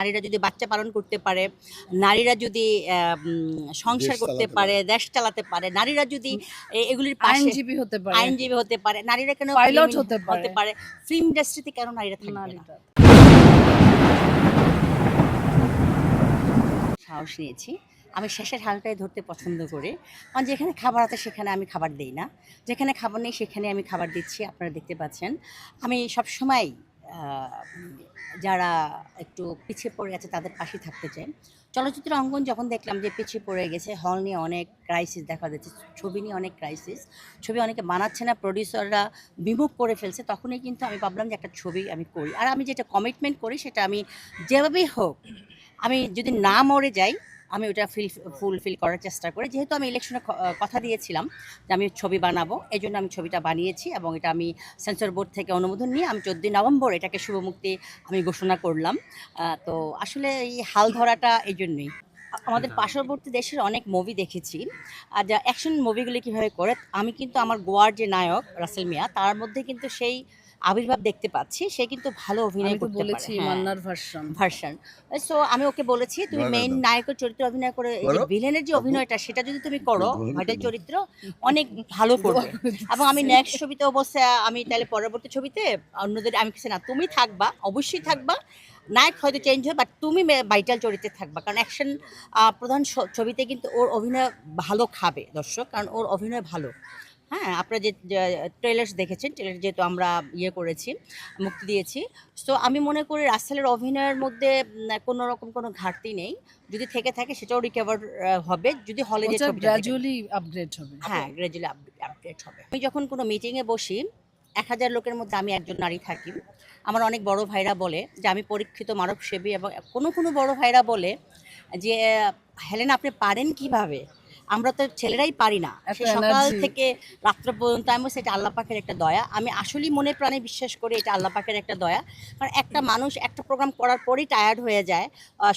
নারীরা যদি বাচ্চা পালন করতে পারে নারীরা যদি সংসার করতে পারে দেশ চালাতে পারে নারীরা যদি এগুলির আইনজীবী হতে পারে। আইনজীবী হতে পারে নারীরা কেন film- হতে পারে। হতে পারে? ফিল্ম ইন্ডাস্ট্রিতে কেন নারীরা থাকবে না? নারীরা। সাহস নিয়েছি। আমি শেষের হালটাই ধরতে পছন্দ করি। কারণ যেখানে খাবার আছে সেখানে আমি খাবার দিই না। যেখানে খাবার নেই সেখানে আমি খাবার দিচ্ছি আপনারা দেখতে পাচ্ছেন। আমি সবসময় যারা একটু পিছিয়ে পড়ে আছে, তাদের পাশে থাকতে চাই। চলচ্চিত্র অঙ্গন যখন দেখলাম যে পিছিয়ে পড়ে গেছে হল নিয়ে অনেক ক্রাইসিস দেখা যাচ্ছে, ছবি নিয়ে অনেক ক্রাইসিস ছবি অনেকে বানাচ্ছে না প্রডিউসাররা বিমুখ করে ফেলছে। তখনই কিন্তু আমি ভাবলাম যে একটা ছবি আমি করি। আর আমি যেটা কমিটমেন্ট করি, সেটা আমি যেভাবেই হোক, আমি যদি না মরে যাই আমি ওটা ফিল ফুলফিল করার চেষ্টা করি। যেহেতু আমি ইলেকশনে কথা দিয়েছিলাম যে আমি ছবি বানাবো এই জন্য আমি ছবিটা বানিয়েছি এবং এটা আমি সেন্সর বোর্ড থেকে অনুমোদন নিয়ে আমি চোদ্দই নভেম্বর এটাকে শুভমুক্তি আমি ঘোষণা করলাম। তো আসলে এই হাল ধরাটা এই জন্যই আমাদের পার্শ্ববর্তী দেশের অনেক মুভি দেখেছি। আর যা অ্যাকশন মুভিগুলি কীভাবে করে আমি কিন্তু আমার গোয়ার যে নায়ক রাসেল মিয়া তার মধ্যে কিন্তু সেই আবির্ভাব দেখতে পাচ্ছি সে কিন্তু ভালো অভিনয় করতে বলেছি পারে হ্যাঁ। মান্নার ভার্সন ভার্সন সো আমি ওকে বলেছি তুমি মেইন নায়কের চরিত্রে অভিনয় করে এই যে ভিলেনের যে অভিনয়টা সেটা যদি তুমি করো কেন? চরিত্র অনেক ভালো করবে। এবং আমি নেক্সট ছবিতে অবশ্যই আমি তাহলে পরবর্তী ছবিতে অন্যদের আমি কিছু না তুমি থাকবা অবশ্যই থাকবা। নায়ক হয়তো চেঞ্জ হয় বাট তুমি ভাইটাল চরিত্রে থাকবা। কারণ অ্যাকশন প্রধান ছবিতে কিন্তু ওর অভিনয় ভালো খাবে দর্শক। কারণ ওর অভিনয় ভালো। হ্যাঁ আপনারা যে ট্রেলার্স দেখেছেন ট্রেলার যেহেতু আমরা ইয়ে করেছি মুক্তি দিয়েছি সো আমি মনে করি রাসেলের অভিনয়ের মধ্যে কোনো রকম কোনো ঘাটতি নেই। যদি থেকে থাকে সেটাও রিকভার হবে। যদি হলে যে গ্র্যাজুয়ালি আপগ্রেড হবে। হ্যাঁ গ্রাজুয়ালি আপডেট হবে। আমি যখন কোনো মিটিংয়ে বসি এক হাজার লোকের মধ্যে আমি একজন নারী থাকি। আমার অনেক বড় ভাইরা বলে যে আমি পরীক্ষিত মানবসেবী এবং কোনো কোনো বড় ভাইরা বলে যে হেলেন আপনি পারেন কীভাবে? আমরা তো ছেলেরাই পারি না। সকাল থেকে রাত্র পর্যন্ত আমি এটা আল্লাহ পাকের একটা দয়া। আমি আসলেই মনে প্রাণে বিশ্বাস করি এটা আল্লাহ পাকের একটা দয়া। কারণ একটা মানুষ একটা প্রোগ্রাম করার পরেই টায়ার্ড হয়ে যায়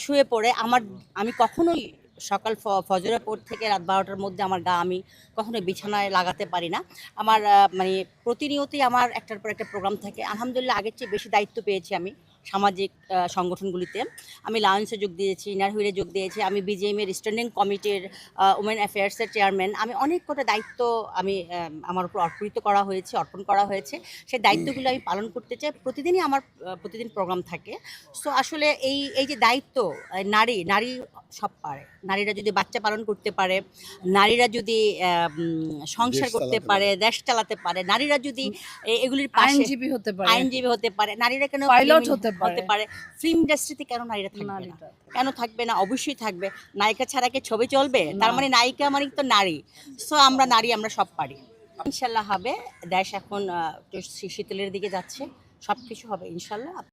শুয়ে পড়ে। আমার আমি কখনোই সকাল ফজরের পর থেকে রাত বারোটার মধ্যে আমার গা আমি কখনো বিছানায় লাগাতে পারি না। আমার মানে প্রতিনিয়তই আমার একটার পর একটা প্রোগ্রাম থাকে। আলহামদুলিল্লাহ আগের চেয়ে বেশি দায়িত্ব পেয়েছি আমি। সামাজিক আহ, সংগঠনগুলিতে। আমি লায়ন্সে যোগ দিয়েছি ইনারহুইলে যোগ দিয়েছি আমি বিজেএমের স্ট্যান্ডিং কমিটির উমেন অ্যাফেয়ার্সের চেয়ারম্যান আমি অনেক কটা দায়িত্ব আমি আমার উপর অর্পিত করা হয়েছে অর্পণ করা হয়েছে। সেই দায়িত্বগুলো আমি পালন করতে চাই। প্রতিদিনই আমার প্রতিদিন প্রোগ্রাম থাকে। সো আসলে এই এই যে দায়িত্ব নারী নারী সব পারে। নারীরা যদি বাচ্চা পালন করতে পারে নারীরা যদি আহ, উম, সংসার করতে পারে দেশ চালাতে পারে নারীরা যদি এগুলির আইনজীবী হতে পারে। আইনজীবী হতে পারে নারীরা কেন film- হতে। হতে পারে। ফিল্ম ইন্ডাস্ট্রিতে কেন নারীরা থাকবে না? কেন থাকবে না? অবশ্যই থাকবে। নায়িকা ছাড়া কি ছবি চলবে? তার মানে নায়িকা মানে তো নারী। সো আমরা নারী আমরা সব পারি। ইনশাল্লাহ হবে। দেশ এখন শীতলের দিকে যাচ্ছে। সব কিছু হবে ইনশাল্লাহ।